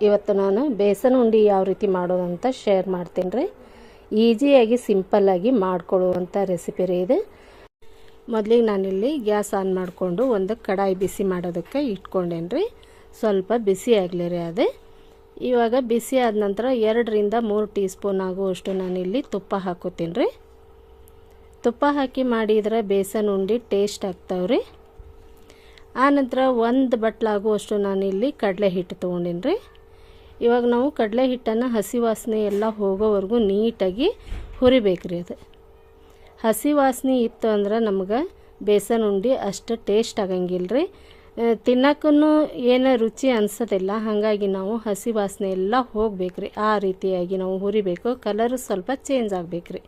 ಇವತ್ತು ನಾನು ಬೇಸನ್ ಉಂಡಿ ಯಾವ ರೀತಿ ಮಾಡೋದಂತ ಶೇರ್ ಮಾಡ್ತೀನಿ ರೀ. ಈಸಿಯಾಗಿ ಸಿಂಪಲ್ಲಾಗಿ ಮಾಡ್ಕೊಳ್ಳುವಂಥ ರೆಸಿಪಿ ರೀ ಇದು. ಮೊದಲಿಗೆ ನಾನಿಲ್ಲಿ ಗ್ಯಾಸ್ ಆನ್ ಮಾಡಿಕೊಂಡು ಒಂದು ಕಡಾಯಿ ಬಿಸಿ ಮಾಡೋದಕ್ಕೆ ಇಟ್ಕೊಂಡೇನು ರೀ. ಸ್ವಲ್ಪ ಬಿಸಿ ಆಗಲಿ ರೀ ಅದು. ಇವಾಗ ಬಿಸಿ ಆದ ನಂತರ ಎರಡರಿಂದ ಮೂರು ಟೀ ಸ್ಪೂನ್ ಆಗುವಷ್ಟು ನಾನಿಲ್ಲಿ ತುಪ್ಪ ಹಾಕೋತೀನಿ ರೀ. ತುಪ್ಪ ಹಾಕಿ ಮಾಡಿದ್ರೆ ಬೇಸನ್ ಉಂಡಿ ಟೇಸ್ಟ್ ಆಗ್ತಾವೆ ರೀ. ಆನಂತರ ಒಂದು ಬಟ್ಲಾಗುವಷ್ಟು ನಾನಿಲ್ಲಿ ಕಡಲೆ ಹಿಟ್ಟು ತೊಗೊಂಡೀನಿ ರೀ. ಇವಾಗ ನಾವು ಕಡಲೆ ಹಿಟ್ಟನ್ನು ಹಸಿ ವಾಸನೆ ಎಲ್ಲ ಹೋಗೋವರೆಗೂ ನೀಟಾಗಿ ಹುರಿಬೇಕ್ರಿ ಅದು. ಹಸಿ ವಾಸನೆ ಇತ್ತು ಅಂದ್ರೆ ನಮ್ಗೆ ಬೇಸನ್ ಉಂಡಿ ಅಷ್ಟು ಟೇಸ್ಟ್ ಆಗಂಗಿಲ್ಲ ರೀ. ತಿನ್ನಕ್ಕೂ ಏನು ರುಚಿ ಅನಿಸೋದಿಲ್ಲ, ಹಾಗಾಗಿ ನಾವು ಹಸಿ ವಾಸನೆ ಎಲ್ಲ ಹೋಗ್ಬೇಕ್ರಿ ಆ ರೀತಿಯಾಗಿ ನಾವು ಹುರಿಬೇಕು ಕಲರ್ ಸ್ವಲ್ಪ ಚೇಂಜ್ ಆಗಬೇಕ್ರಿ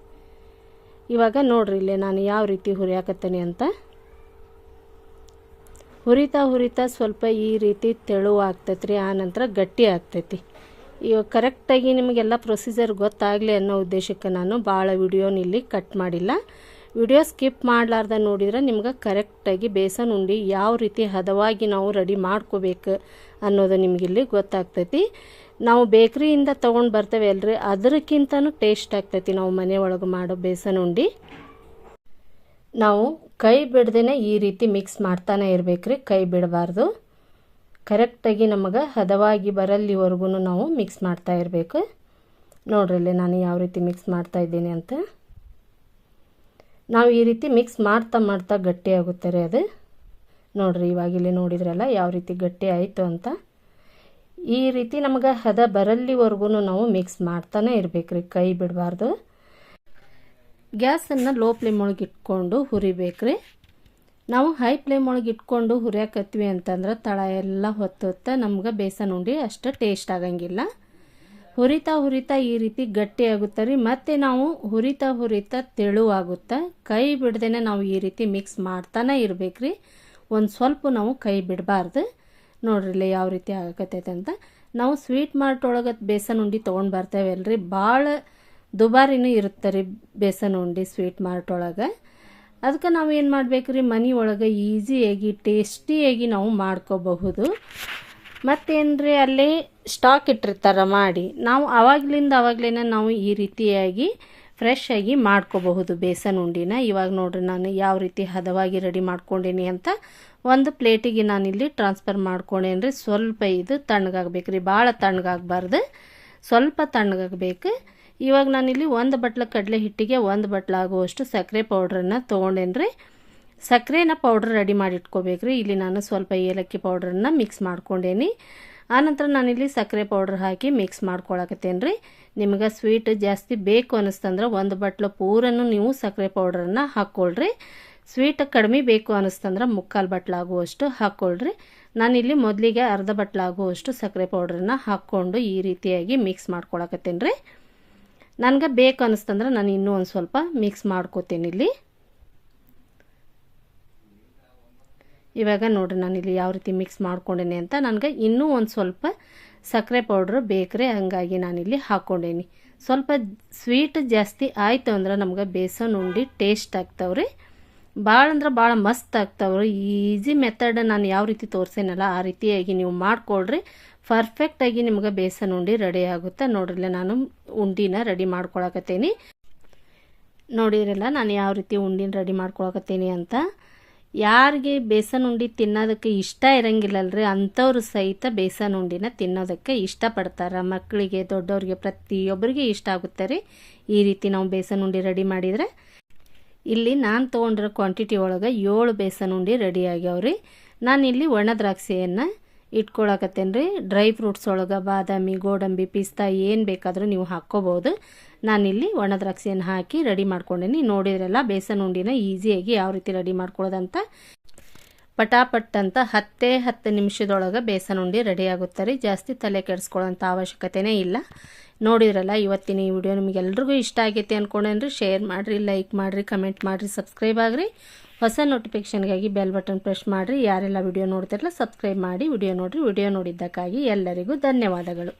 ಇವಾಗ ನೋಡ್ರಿ ಇಲ್ಲೇ ನಾನು ಯಾವ ರೀತಿ ಹುರಿಯಾಕತ್ತೀನಿ ಅಂತ. ಹುರಿತಾ ಹುರಿತಾ ಸ್ವಲ್ಪ ಈ ರೀತಿ ತೆಳು ಆಗ್ತೈತೆ ರೀ ಆನಂತರ ಗಟ್ಟಿ ಆಗ್ತೈತಿ. ಇವಾಗ ಕರೆಕ್ಟಾಗಿ ನಿಮಗೆಲ್ಲ ಪ್ರೊಸೀಜರ್ ಗೊತ್ತಾಗಲಿ ಅನ್ನೋ ಉದ್ದೇಶಕ್ಕೆ ನಾನು ಭಾಳ ವಿಡಿಯೋನ ಇಲ್ಲಿ ಕಟ್ ಮಾಡಿಲ್ಲ. ವಿಡಿಯೋ ಸ್ಕಿಪ್ ಮಾಡಲಾರ್ದ ನೋಡಿದ್ರೆ ನಿಮ್ಗೆ ಕರೆಕ್ಟಾಗಿ ಬೇಸನ್ ಉಂಡಿ ಯಾವ ರೀತಿ ಹದವಾಗಿ ನಾವು ರೆಡಿ ಮಾಡ್ಕೋಬೇಕು ಅನ್ನೋದು ನಿಮಗಿಲ್ಲಿ ಗೊತ್ತಾಗ್ತೈತಿ. ನಾವು ಬೇಕ್ರಿಯಿಂದ ತೊಗೊಂಡು ಬರ್ತೇವೆ ಅಲ್ರಿ ಅದಕ್ಕಿಂತನೂ ಟೇಸ್ಟ್ ಆಗ್ತೈತಿ ನಾವು ಮನೆ ಒಳಗೆ ಮಾಡೋ ಬೇಸನ್ ಉಂಡಿ. ನಾವು ಕೈ ಬಿಡ್ದೇ ಈ ರೀತಿ ಮಿಕ್ಸ್ ಮಾಡ್ತಾನೆ ಇರಬೇಕ್ರಿ, ಕೈ ಬಿಡಬಾರ್ದು. ಕರೆಕ್ಟಾಗಿ ನಮಗೆ ಹದವಾಗಿ ಬರಲ್ಲಿವರೆಗೂ ನಾವು ಮಿಕ್ಸ್ ಮಾಡ್ತಾ ಇರಬೇಕು. ನೋಡ್ರಿ ಇಲ್ಲಿ ನಾನು ಯಾವ ರೀತಿ ಮಿಕ್ಸ್ ಮಾಡ್ತಾ ಇದ್ದೀನಿ ಅಂತ. ನಾವು ಈ ರೀತಿ ಮಿಕ್ಸ್ ಮಾಡ್ತಾ ಮಾಡ್ತಾ ಗಟ್ಟಿ ಆಗುತ್ತೆ ರೀ ಅದು. ನೋಡ್ರಿ ಇವಾಗ ಇಲ್ಲಿ ನೋಡಿದ್ರಲ್ಲ ಯಾವ ರೀತಿ ಗಟ್ಟಿ ಆಯಿತು ಅಂತ. ಈ ರೀತಿ ನಮಗೆ ಹದ ಬರಲ್ಲಿವರೆಗೂ ನಾವು ಮಿಕ್ಸ್ ಮಾಡ್ತಾನೆ ಇರಬೇಕ್ರಿ, ಕೈ ಬಿಡಬಾರ್ದು. ಗ್ಯಾಸನ್ನು ಲೋ ಫ್ಲೇಮ್ ಒಳಗೆ ಇಟ್ಕೊಂಡು ಹುರಿಬೇಕ್ರಿ. ನಾವು ಹೈ ಫ್ಲೇಮ್ ಒಳಗೆ ಇಟ್ಕೊಂಡು ಹುರಿಯಾಕತ್ತೀವಿ ಅಂತಂದ್ರೆ ತಳ ಎಲ್ಲ ಹೊತ್ತೊತ್ತ ನಮ್ಗೆ ಬೇಸನ್ ಉಂಡಿ ಅಷ್ಟು ಟೇಸ್ಟ್ ಆಗಂಗಿಲ್ಲ. ಹುರಿತಾ ಹುರಿತಾ ಈ ರೀತಿ ಗಟ್ಟಿ ಆಗುತ್ತೆ ರೀ. ಮತ್ತು ನಾವು ಹುರಿತಾ ಹುರಿತಾ ತೆಳುವಾಗುತ್ತೆ ಕೈ ಬಿಡ್ದೇನೆ ನಾವು ಈ ರೀತಿ ಮಿಕ್ಸ್ ಮಾಡ್ತಾನೆ ಇರ್ಬೇಕ್ರಿ. ಒಂದು ಸ್ವಲ್ಪ ನಾವು ಕೈ ಬಿಡಬಾರ್ದು. ನೋಡ್ರಿಲ್ಲ ಯಾವ ರೀತಿ ಆಗಕತ್ತೈತೆ ಅಂತ. ನಾವು ಸ್ವೀಟ್ ಮಾರ್ಟ್ ಒಳಗೆ ಬೇಸನ್ ಉಂಡಿ ತೊಗೊಂಡು ಬರ್ತೇವೆ ಅಲ್ರಿ. ಭಾಳ ದುಬಾರಿನೂ ಇರುತ್ತೆ ರೀ ಬೇಸನ್ ಉಂಡಿ ಸ್ವೀಟ್ ಮಾರ್ಟ್ ಒಳಗೆ ಅದಕ್ಕೆ ನಾವು ಏನು ಮಾಡಬೇಕು ರೀ, ಮನೆ ಒಳಗೆ ಈಸಿಯಾಗಿ ಟೇಸ್ಟಿಯಾಗಿ ನಾವು ಮಾಡ್ಕೋಬಹುದು. ಮತ್ತೇನ್ರಿ, ಅಲ್ಲಿ ಸ್ಟಾಕ್ ಇಟ್ಟಿರ್ತಾರೆ ಮಾಡಿ. ನಾವು ಆವಾಗಲಿಂದ ಆವಾಗಲೇ ನಾವು ಈ ರೀತಿಯಾಗಿ ಫ್ರೆಶ್ ಆಗಿ ಮಾಡ್ಕೋಬಹುದು ಬೇಸನ್ ಉಂಡಿನ. ಇವಾಗ ನೋಡ್ರಿ, ನಾನು ಯಾವ ರೀತಿ ಹದವಾಗಿ ರೆಡಿ ಮಾಡ್ಕೊಂಡೀನಿ ಅಂತ ಒಂದು ಪ್ಲೇಟಿಗೆ ನಾನಿಲ್ಲಿ ಟ್ರಾನ್ಸ್ಫರ್ ಮಾಡ್ಕೊಂಡೇನು ರೀ ಸ್ವಲ್ಪ ಇದು ತಣ್ಣಗಾಗಬೇಕು ರೀ ಭಾಳ ತಣ್ಣಗಾಗಬಾರ್ದು. ಸ್ವಲ್ಪ ತಣ್ಣಗಾಗಬೇಕು. ಇವಾಗ ನಾನಿಲ್ಲಿ ಒಂದು ಬಟ್ಲ ಕಡಲೆ ಹಿಟ್ಟಿಗೆ ಒಂದು ಬಟ್ಲಾಗುವಷ್ಟು ಸಕ್ಕರೆ ಪೌಡ್ರನ್ನು ತೊಗೊಂಡೇನ್ರಿ? ಸಕ್ಕರೆನ ಪೌಡ್ರ್ ರೆಡಿ ಮಾಡಿ ಇಟ್ಕೋಬೇಕ್ರಿ. ಇಲ್ಲಿ ನಾನು ಸ್ವಲ್ಪ ಏಲಕ್ಕಿ ಪೌಡ್ರನ್ನು ಮಿಕ್ಸ್ ಮಾಡ್ಕೊಂಡೇನಿ. ಆನಂತರ ನಾನಿಲ್ಲಿ ಸಕ್ಕರೆ ಪೌಡ್ರ್ ಹಾಕಿ ಮಿಕ್ಸ್ ಮಾಡ್ಕೊಳಕತ್ತೇನೆ ರೀ ನಿಮ್ಗೆ ಸ್ವೀಟ್ ಜಾಸ್ತಿ ಬೇಕು ಅನ್ನಿಸ್ತಂದ್ರೆ ಒಂದು ಬಟ್ಲು ಪೂರನ್ನು ನೀವು ಸಕ್ಕರೆ ಪೌಡ್ರನ್ನ ಹಾಕ್ಕೊಳ್ರಿ ಸ್ವೀಟ್ ಕಡಿಮೆ ಬೇಕು ಅನ್ನಿಸ್ತಂದ್ರೆ ಮುಕ್ಕಾಲು ಬಟ್ಲಾಗುವಷ್ಟು ಹಾಕ್ಕೊಳ್ರಿ ನಾನಿಲ್ಲಿ ಮೊದಲಿಗೆ ಅರ್ಧ ಬಟ್ಲಾಗುವಷ್ಟು ಸಕ್ಕರೆ ಪೌಡ್ರನ್ನ ಹಾಕ್ಕೊಂಡು ಈ ರೀತಿಯಾಗಿ ಮಿಕ್ಸ್ ಮಾಡ್ಕೊಳಕತ್ತೇನೆ ರೀ ನನಗೆ ಬೇಕು ಅನ್ನಿಸ್ತಂದ್ರೆ ನಾನು ಇನ್ನೂ ಒಂದು ಸ್ವಲ್ಪ ಮಿಕ್ಸ್ ಮಾಡ್ಕೋತೀನಿ ಇಲ್ಲಿ. ಇವಾಗ ನೋಡ್ರಿ ನಾನು ಇಲ್ಲಿ ಯಾವ ರೀತಿ ಮಿಕ್ಸ್ ಮಾಡ್ಕೊಂಡೇನೆ ಅಂತ. ನನಗೆ ಇನ್ನೂ ಒಂದು ಸ್ವಲ್ಪ ಸಕ್ಕರೆ ಪೌಡ್ರ್ ಬೇಕ್ರೆ ಹಂಗಾಗಿ ನಾನಿಲ್ಲಿ ಹಾಕ್ಕೊಂಡೇನಿ ಸ್ವಲ್ಪ ಸ್ವೀಟ್ ಜಾಸ್ತಿ ಆಯಿತು ಅಂದ್ರೆ ನಮ್ಗೆ ಬೇಸನ್, ಉಂಡಿ ಟೇಸ್ಟ್ ಆಗ್ತಾವ್ರಿ. ಭಾಳ ಅಂದ್ರೆ ಭಾಳ ಮಸ್ತ್ ಆಗ್ತಾವ್ರಿ. ಈಸಿ ಮೆಥಡ್ ನಾನು ಯಾವ ರೀತಿ ತೋರಿಸೇನಲ್ಲ ಆ ರೀತಿಯಾಗಿ ನೀವು ಮಾಡ್ಕೊಳ್ರಿ. ಪರ್ಫೆಕ್ಟಾಗಿ ನಿಮ್ಗೆ ಬೇಸನ್ ಉಂಡಿ ರೆಡಿ ಆಗುತ್ತೆ. ನೋಡ್ರಿಲ್ಲ ನಾನು ಉಂಡಿನ ರೆಡಿ ಮಾಡ್ಕೊಳಕತ್ತೀನಿ. ನೋಡಿರಲ್ಲ, ನಾನು ಯಾವ ರೀತಿ ಉಂಡಿನ ರೆಡಿ ಮಾಡ್ಕೊಳಕತ್ತೀನಿ ಅಂತ. ಯಾರಿಗೆ ಬೇಸನ್ ಉಂಡಿ ತಿನ್ನೋದಕ್ಕೆ ಇಷ್ಟ ಇರಂಗಿಲ್ಲಲ್ರಿ, ಅಂಥವ್ರು ಸಹಿತ ಬೇಸನ್ ಉಂಡಿನ ತಿನ್ನೋದಕ್ಕೆ ಇಷ್ಟಪಡ್ತಾರೆ. ಮಕ್ಕಳಿಗೆ ದೊಡ್ಡವ್ರಿಗೆ, ಪ್ರತಿಯೊಬ್ಬರಿಗೆ ಇಷ್ಟ ಆಗುತ್ತೆ ರೀ. ಈ ರೀತಿ ನಾವು ಬೇಸನ್ ಉಂಡಿ ರೆಡಿ ಮಾಡಿದರೆ, ಇಲ್ಲಿ ನಾನು ತೊಗೊಂಡಿರೋ ಕ್ವಾಂಟಿಟಿ ಒಳಗೆ ಏಳು ಬೇಸನ್ ಉಂಡಿ ರೆಡಿ ಆಗ್ಯಾವ್ರಿ. ನಾನಿಲ್ಲಿ ಒಣ ದ್ರಾಕ್ಷಿಯನ್ನು ಇಟ್ಕೊಳಕತ್ತೇನೆ ರೀ ಡ್ರೈ ಫ್ರೂಟ್ಸ್ ಒಳಗೆ ಬಾದಾಮಿ, ಗೋಡಂಬಿ, ಪಿಸ್ತಾ ಏನು ಬೇಕಾದರೂ ನೀವು ಹಾಕ್ಕೋಬೋದು. ನಾನಿಲ್ಲಿ ಒಣ ದ್ರಾಕ್ಷಿಯನ್ನು ಹಾಕಿ ರೆಡಿ ಮಾಡ್ಕೊಂಡೇನಿ. ನೋಡಿದ್ರೆಲ್ಲ ಬೇಸನ್ ಉಂಡಿನ ಈಸಿಯಾಗಿ ಯಾವ ರೀತಿ ರೆಡಿ ಮಾಡ್ಕೊಳ್ಳೋದಂತ ಪಟಾಪಟ್ ಅಂತ ಹತ್ತೇ ಹತ್ತು ನಿಮಿಷದೊಳಗೆ ಬೇಸನ್ ಉಂಡಿ ರೆಡಿ ಆಗುತ್ತೆ ರೀ. ಜಾಸ್ತಿ ತಲೆ ಕೆಡಿಸ್ಕೊಳ್ಳೋಂಥ ಅವಶ್ಯಕತೆಯೇ ಇಲ್ಲ. ನೋಡಿದ್ರಲ್ಲ, ಇವತ್ತಿನ ಈ ವಿಡಿಯೋ ನಿಮಗೆಲ್ರಿಗೂ ಇಷ್ಟ ಆಗೈತಿ ಅಂದ್ಕೊಂಡೇನ್ರಿ ಶೇರ್ ಮಾಡಿರಿ, ಲೈಕ್ ಮಾಡಿರಿ, ಕಮೆಂಟ್ ಮಾಡಿರಿ, ಸಬ್ಸ್ಕ್ರೈಬ್ ಆಗಿರಿ. ಹೊಸ ನೋಟಿಫಿಕೇಷನ್ಗಾಗಿ ಬೆಲ್ ಬಟನ್ ಪ್ರೆಸ್ ಮಾಡಿರಿ. ಯಾರೆಲ್ಲ ವಿಡಿಯೋ ನೋಡ್ತಿರಲ್ಲ ಸಬ್ಸ್ಕ್ರೈಬ್ ಮಾಡಿ ವಿಡಿಯೋ ನೋಡಿರಿ. ವಿಡಿಯೋ ನೋಡಿದ್ದಕ್ಕಾಗಿ ಎಲ್ಲರಿಗೂ ಧನ್ಯವಾದಗಳು.